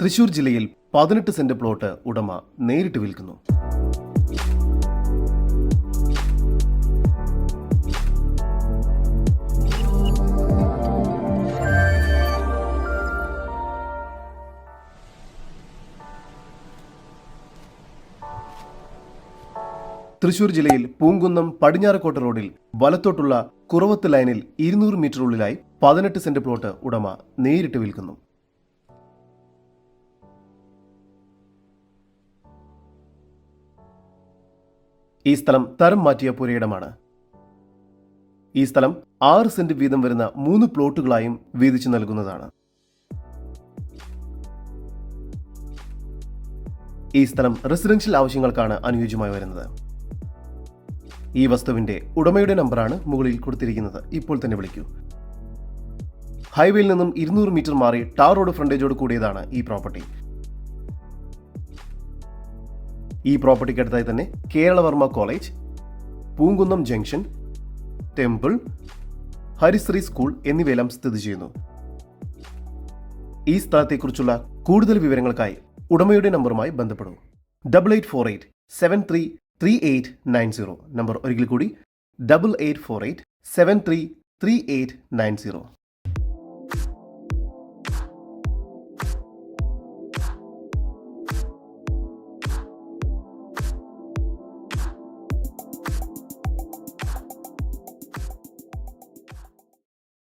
തൃശൂർ ജില്ലയിൽ പതിനെട്ട് saint plot ഉടമ നേരിട്ട് വിൽക്കുന്നു. തൃശൂർ ജില്ലയിൽ പൂങ്കുന്നം പടിഞ്ഞാറക്കോട്ട റോഡിൽ വലത്തോട്ടുള്ള കുറവത്ത് ലൈനിൽ ഇരുന്നൂറ് മീറ്ററുള്ളിലായി പതിനെട്ട് സെന്റ് പ്ലോട്ട് ഉടമ നേരിട്ട് വിൽക്കുന്നു. ഈ സ്ഥലം തരം മാറ്റിയ പുരയിടമാണ്. ഈ സ്ഥലം ആറ് സെന്റ് വീതം വരുന്ന മൂന്ന് പ്ലോട്ടുകളായും വീതിച്ചു നൽകുന്നതാണ്. ഈ സ്ഥലം റെസിഡൻഷ്യൽ ആവശ്യങ്ങൾക്കാണ് അനുയോജ്യമായി വരുന്നത്. ഈ വസ്തുവിന്റെ ഉടമയുടെ നമ്പറാണ് മുകളിൽ കൊടുത്തിരിക്കുന്നത്. ഇപ്പോൾ തന്നെ വിളിക്കൂ. ഹൈവേയിൽ നിന്നും ഇരുന്നൂറ് മീറ്റർ മാറി ടാർ റോഡ് ഫ്രണ്ടേജോട് കൂടിയതാണ് ഈ പ്രോപ്പർട്ടി. ഈ പ്രോപ്പർട്ടിക്ക് അടുത്തായി തന്നെ Keralavarma college Poonkunnam junction temple Harishree school എന്നിവയെല്ലാം സ്ഥിതി ചെയ്യുന്നു. ഈ സ്ഥലത്തെക്കുറിച്ചുള്ള കൂടുതൽ വിവരങ്ങൾക്കായി ഉടമയുടെ നമ്പറുമായി ബന്ധപ്പെടൂ. Double eight four eight seven three three eight nine zero number ഒരിക്കൽ കൂടി. Double eight four eight seven three three eight nine zero